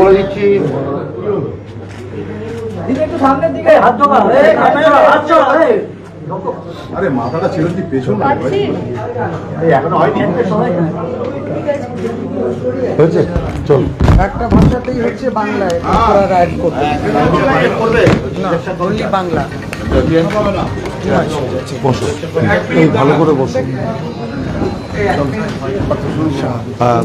বলে দিচ্ছি। দিদি একটু সামনের দিকে। হাত ধোকা হাত এই। আরে মাথাটা ছিল কি পেছন এখনও হয়নি? হয়েছে? চল। একটা ভাষাতেই হচ্ছে বাংলায় রাইড করতে করবে? অনলি বাংলা। বসো। ভালো করে বসো। হ্যাঁ।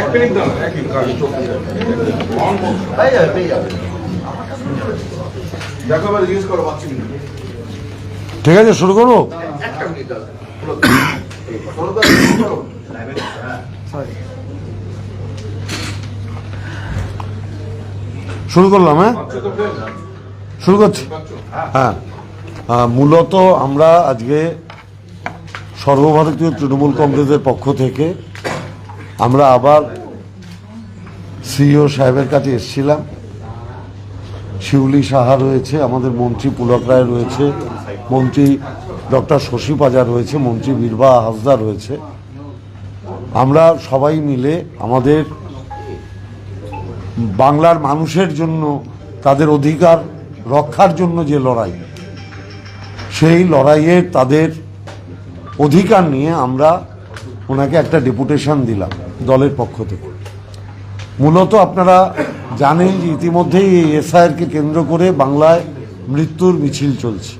এক মিনিট দাও এক মিনিট দেখো করো ঠিক আছে শুরু করব? শুরু করলাম হ্যাঁ? শুরু করছি। হ্যাঁ। মূলত আমরা আজকে সর্বভারতীয় তৃণমূল কংগ্রেসের পক্ষ থেকে আমরা আবার সিইও সাহেবের কাছে এসেছিলাম। শিউলি সাহা রয়েছে, আমাদের মন্ত্রী পুলক রায় রয়েছে, মন্ত্রী ডক্টর শশী পাজা রয়েছে, মন্ত্রী বীরবা হাসদা রয়েছে। আমরা সবাই মিলে আমাদের বাংলার মানুষের জন্য, তাদের অধিকার রক্ষার জন্য যে লড়াই, সেই লড়াইয়ের তাদের অধিকার নিয়ে আমরা ওনাকে একটা ডেপুটেশন দিলাম দলের পক্ষ থেকে। মূলত আপনারা জানেন যে ইতিমধ্যেই এই এসআইআরকে কেন্দ্র করে বাংলায় মৃত্যুর মিছিল চলছে।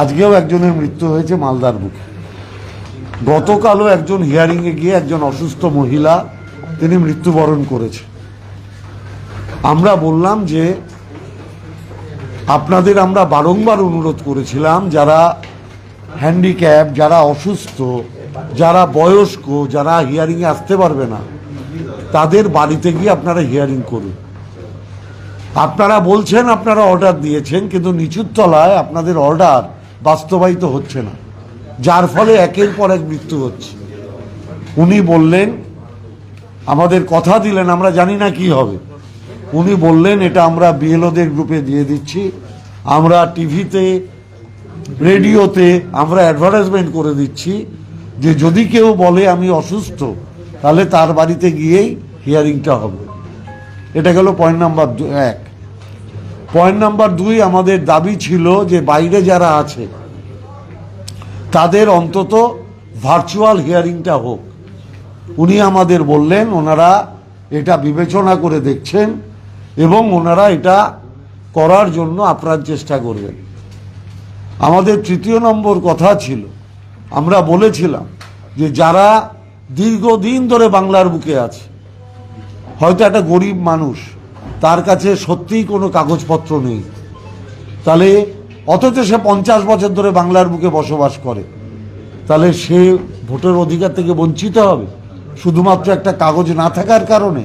আজকেও একজনের মৃত্যু হয়েছে মালদার বুকে। গতকালও একজন হিয়ারিংয়ে গিয়ে একজন অসুস্থ মহিলা, তিনি মৃত্যুবরণ করেছে আমরা বললাম যে আপনাদের আমরা বারংবার অনুরোধ করেছিলাম, যারা হ্যান্ডিক্যাপ, যারা অসুস্থ, যারা বয়স্ক, যারা হিয়ারিংয়ে আসতে পারবে না তাদের বাড়িতে গিয়ে আপনারা হিয়ারিং করুন। আপনারা বলছেন আপনারা অর্ডার দিয়েছেন, কিন্তু নিচুর তলায় আপনাদের অর্ডার বাস্তবায়িত হচ্ছে না। যার ফলে একের পর এক মৃত্যু হচ্ছে। উনি বললেন, আমাদের কথা দিলেন, আমরা জানি না কি হবে। উনি বললেন, এটা আমরা বিএলওদের গ্রুপে দিয়ে দিচ্ছি। আমরা টিভিতে, রেডিওতে আমরা অ্যাডভার্টাইজমেন্ট করে দিচ্ছি যে যদি কেউ বলে আমি অসুস্থ তাহলে তার বাড়িতে গিয়েই হিয়ারিংটা হবে। এটা গেল পয়েন্ট নাম্বার এক। পয়েন্ট নাম্বার দুই, আমাদের দাবি ছিল যে বাইরে যারা আছে, তাদের অন্তত ভার্চুয়াল হিয়ারিংটা হোক। উনি আমাদের বললেন, ওনারা এটা বিবেচনা করে দেখছেন এবং ওনারা এটা করার জন্য আপ্রাণ চেষ্টা করবেন। আমাদের তৃতীয় নম্বর কথা ছিল, আমরা বলেছিলাম যে যারা দীর্ঘদিন ধরে বাংলার বুকে আছে। হয়তো একটা গরিব মানুষ, তার কাছে সত্যিই কোনো কাগজপত্র নেই। তাহলে অথচ সে পঞ্চাশ বছর ধরে বাংলার বুকে বসবাস করে। তাহলে সে ভোটের অধিকার থেকে বঞ্চিত হবে? শুধুমাত্র একটা কাগজ না থাকার কারণে?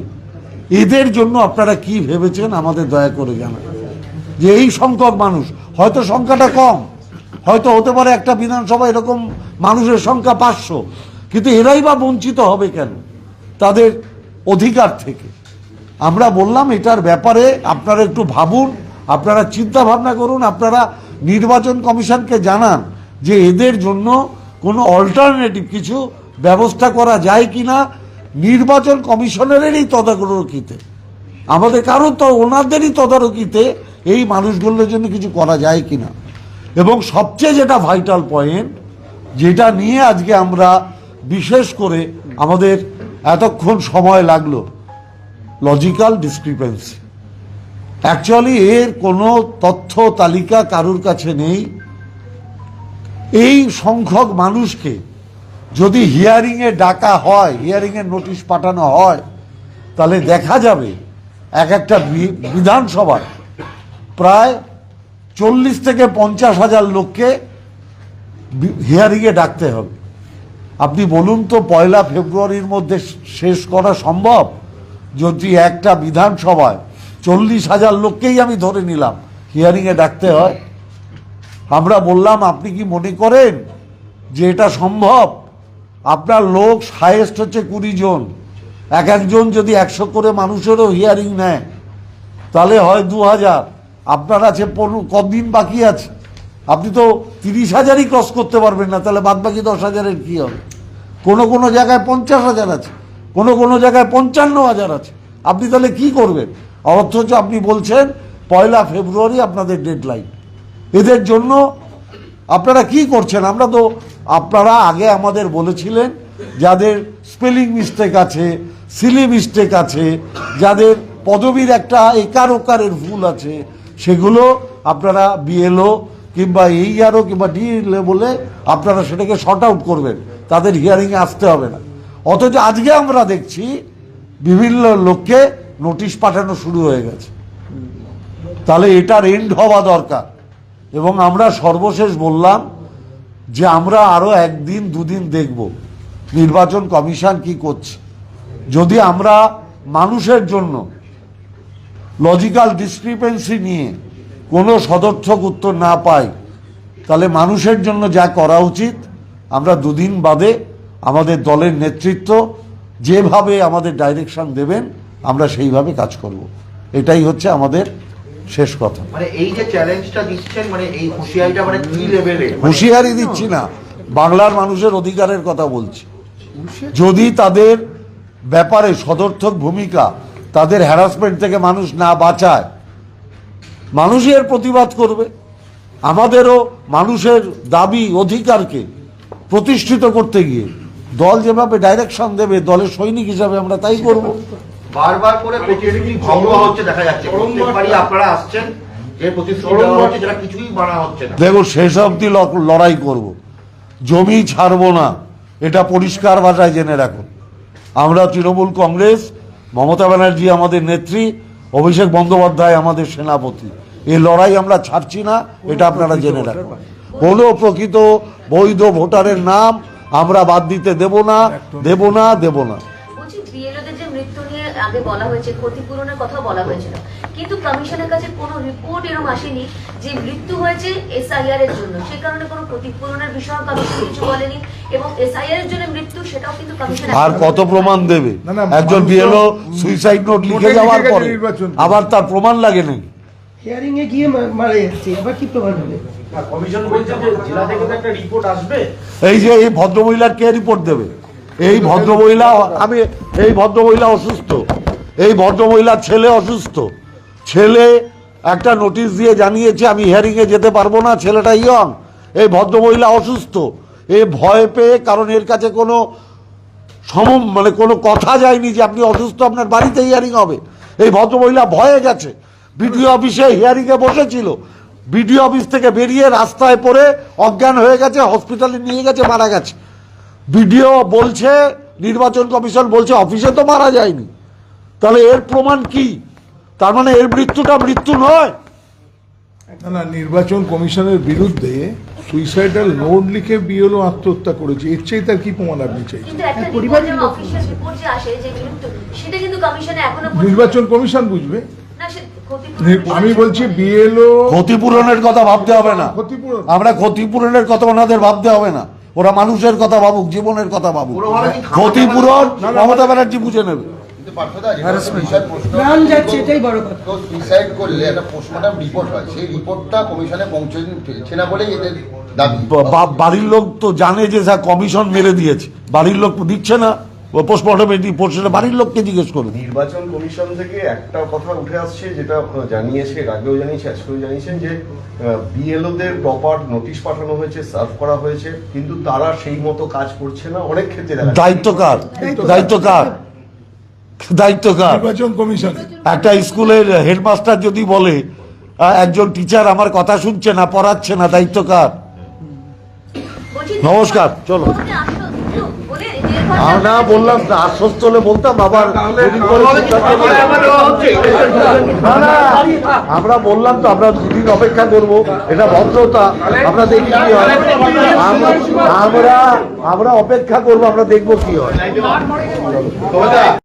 এদের জন্য আপনারা কি ভেবেছেন আমাদের দয়া করে জানান। যে এই সংখ্যক মানুষ, হয়তো সংখ্যাটা কম, হয়তো হতে পারে একটা বিধানসভা এরকম মানুষের সংখ্যা পাঁচশো কিন্তু এরাই বা বঞ্চিত হবে কেন? তাদের অধিকার থেকে। আমরা বললাম এটার ব্যাপারে আপনারা একটু ভাবুন, আপনারা চিন্তা ভাবনা করুন, আপনারা নির্বাচন কমিশনকে জানান যে এদের জন্য কোনো অল্টারনেটিভ কিছু ব্যবস্থা করা যায় কি না নির্বাচন কমিশনারেরই তদারকিতে। আমাদের কারণ তো, ওনাদেরই তদারকিতে এই মানুষগুলোর জন্য কিছু করা যায় কি না এবং সবচেয়ে যেটা ভাইটাল পয়েন্ট যেটা নিয়ে আজকে আমরা বিশেষ করে আমাদের এতক্ষণ সময় লাগল। লজিক্যাল ডিসক্রিপেন্সি অ্যাকচুয়ালি এর কোনো তথ্য তালিকা কারুর কাছে নেই। এই সংখ্যক মানুষকে যদি হিয়ারিংয়ে ডাকা হয়, হিয়ারিংয়ের নোটিশ পাঠানো হয়, তাহলে দেখা যাবে এক একটা বি- বিধানসভায় প্রায় চল্লিশ থেকে পঞ্চাশ হাজার লোককে হিয়ারিংয়ে ডাকতে হবে। আপনি বলুন তো পয়লা ফেব্রুয়ারির মধ্যে শেষ করা সম্ভব? যদি একটা বিধানসভায় চল্লিশ হাজার লোককেই আমি ধরে নিলাম হিয়ারিংয়ে ডাকতে হয়। আমরা বললাম, আপনি কি মনে করেন যে এটা সম্ভব? আপনার লোক হায়েস্ট হচ্ছে কুড়ি জন। এক একজন যদি একশো করে মানুষেরও হিয়ারিং নেয়, তাহলে হয় দু হাজার। আপনার আছে পনেরো, কদিন বাকি আছে। আপনি তো তিরিশ হাজারই ক্রস করতে পারবেন না, তাহলে বাদ বাকি দশ হাজারের কী হবে? কোনো কোনো জায়গায় পঞ্চাশ হাজার আছে, কোনো কোনো জায়গায় পঞ্চান্ন হাজার আছে। আপনি তাহলে কি করবেন? অথচ আপনি বলছেন পয়লা ফেব্রুয়ারি আপনাদের ডেডলাইন এদের জন্য আপনারা কি করছেন? আমরা তো, আপনারা আগে আমাদের বলেছিলেন যাদের স্পেলিং মিস্টেক আছে সিলি মিস্টেক আছে, যাদের পদবীর একটা একার ওকারের ভুল আছে, সেগুলো আপনারা বিএলও কিংবা এই আরও কিংবা ডি বলে আপনারা সেটাকে শর্ট আউট করবেন। তাদের হিয়ারিংয়ে আসতে হবে না। অথচ আজকে আমরা দেখছি বিভিন্ন লোককে নোটিশ পাঠানো শুরু হয়ে গেছে। তাহলে এটার এন্ড হওয়া দরকার। এবং আমরা সর্বশেষ বললাম যে আমরা আরও একদিন, দুদিন দেখব নির্বাচন কমিশন কি করছে। যদি আমরা মানুষের জন্য লজিক্যাল ডিসক্রিপেন্সি নিয়ে কোনো সদর্থক উত্তর না পাই তাহলে মানুষের জন্য যা করা উচিত আমরা দুদিন বাদে আমাদের দলের নেতৃত্ব যেভাবে আমাদের ডাইরেকশন দেবেন আমরা সেইভাবে কাজ করব। এটাই হচ্ছে আমাদের শেষ কথা। মানে এই যে চ্যালেঞ্জটা দিচ্ছেন মানে এই হুঁশিয়ারিটা মানে কি লেভেলে হুঁশিয়ারি দিচ্ছি না বাংলার মানুষের অধিকারের কথা বলছি। যদি তাদের ব্যাপারে সদর্থক ভূমিকা তাদের হ্যারাসমেন্ট থেকে মানুষ না বাঁচায় মানুষই এর প্রতিবাদ করবে। আমাদেরও মানুষের দাবি অধিকারকে প্রতিষ্ঠিত করতে গিয়ে দল যেভাবে ডাইরেকশন দেবে দলের সৈনিক হিসাবে আমরা তাই করব। বারবার করে প্রতিশ্রুতি ভঙ্গ হচ্ছে দেখা যাচ্ছে। আপনারা আসছেন শেষ অবধি ল- লড়াই করব। জমি ছাড়বো না এটা পরিষ্কার ভাষায় জেনে রাখুন। আমরা তৃণমূল কংগ্রেস মমতা ব্যানার্জি আমাদের নেত্রী অভিষেক বন্দ্যোপাধ্যায় আমাদের সেনাপতি। এই লড়াই আমরা ছাড়ছি না, এটা আপনারা জেনে রাখুন। কোনো প্রকৃত বৈধ ভোটারের নাম, আমরা বাদ দিতে দেব না দেব না দেব না। বলা হয়েছে, ক্ষতিপূরণের কথা বলা হয়েছিল। কিন্তু কমিশনের কাছে কোনো রিপোর্ট এরকম আসেনি যে মৃত্যু হয়েছে এসআইআর এর জন্য। সে কারণে কোনো ক্ষতিপূরণের বিষয়ে কমিশন কিছু বলেনি এবং এসআইআর এর জন্য মৃত্যু সেটাও কিন্তু কমিশন আর কত প্রমাণ দেবে? না, না, একজন বিএলও সুইসাইড নোট লিখে যাওয়ার পরে। আবার তার প্রমাণ লাগে নাকি? হিয়ারিং এ গিয়ে মারা যাচ্ছে এবার কি প্রমাণ হবে? কমিশন বলছে যে জেলা থেকে তো একটা রিপোর্ট আসবে। এই যে এই ভদ্রমহিলার কে রিপোর্ট দেবে? এই ভদ্রমহিলা আমি এই ভদ্রমহিলা অসুস্থ। এই ভদ্রমহিলার ছেলে অসুস্থ। ছেলে একটা নোটিশ দিয়ে জানিয়েছে, আমি হিয়ারিং এ যেতে পারব না, ছেলেটা ইয়ং এই ভদ্রমহিলা অসুস্থ। এ ভয় পেয়ে কারণ এর কাছে কোনো সম মানে কোনো কথা যায়নি যে আপনি অসুস্থ, আপনার বাড়িতে হিয়ারিং হবে। এই ভদ্রমহিলা ভয়ে গেছে। বিডিও অফিসে হিয়ারিংয়ে বসেছিল। বিডিও অফিস থেকে বেরিয়ে রাস্তায় পড়ে অজ্ঞান হয়ে গেছে হসপিটালে নিয়ে গেছে, মারা গেছে। বিডিও বলছে, নির্বাচন কমিশন বলছে অফিসে তো মারা যায়নি। তাহলে এর প্রমাণ কি? তার মানে এর মৃত্যুটা মৃত্যু নয়। না না নির্বাচন কমিশনের বিরুদ্ধে সুইসাইডাল নোট লিখে বিএলও আত্মহত্যা করেছে। এর চেয়ে তার কি প্রমাণ আপনি চাইছেন? নির্বাচন কমিশন বুঝবে। আমি বলছি বিএলও ক্ষতিপূরণের কথা ভাবতে হবে না। ক্ষতিপূরণ। আমরা ক্ষতিপূরণের কথা ওনাদের ভাবতে হবে না। ওরা মানুষের কথা ভাবুক জীবনের কথা ভাবুক। ক্ষতিপূরণ মমতা ব্যানার্জি বুঝে নেবে। কিন্তু পার্থদা যেটা সুইসাইড প্রশ্ন প্রাণ যাচ্ছে এটাই বড় কথা। তো সুইসাইড করলে একটা পোস্টমর্টম রিপোর্ট হয়। সেই রিপোর্টটা কমিশনে পৌঁছেছে না বলেই এদের দাবি। বা- বা- বাড়ির লোক তো জানে যে স্যার কমিশন মেরে দিয়েছে। বাড়ির লোক দিচ্ছে না। বাড়ির লোককে জিজ্ঞেস করুন। নির্বাচন কমিশন থেকে একটা কথা উঠে আসছে যেটা জানিয়েছে আগেও জানিয়েছে আজকেও জানিয়েছেন যে বিএলওদের প্রপার নোটিশ পাঠানো হয়েছে সার্ভ করা হয়েছে কিন্তু তারা সেই মতো কাজ করছে না অনেক ক্ষেত্রে দেখা যাচ্ছে। দায়িত্ব কার? দায়িত্ব কার? দায়িত্ব কার? নির্বাচন কমিশন। একটা স্কুলের হেডমাস্টার যদি বলে একজন টিচার আমার কথা শুনছে না পড়াচ্ছে না দায়িত্ব কার? নমস্কার, চলো। না বললাম আশ্বস্ত হলে বলতাম আবার আমরা বললাম তো আমরা দুদিন অপেক্ষা করব এটা ভদ্রতা আমরা দেখি কি হয়। আমরা- আমরা আমরা অপেক্ষা করব আমরা দেখব কি হয়।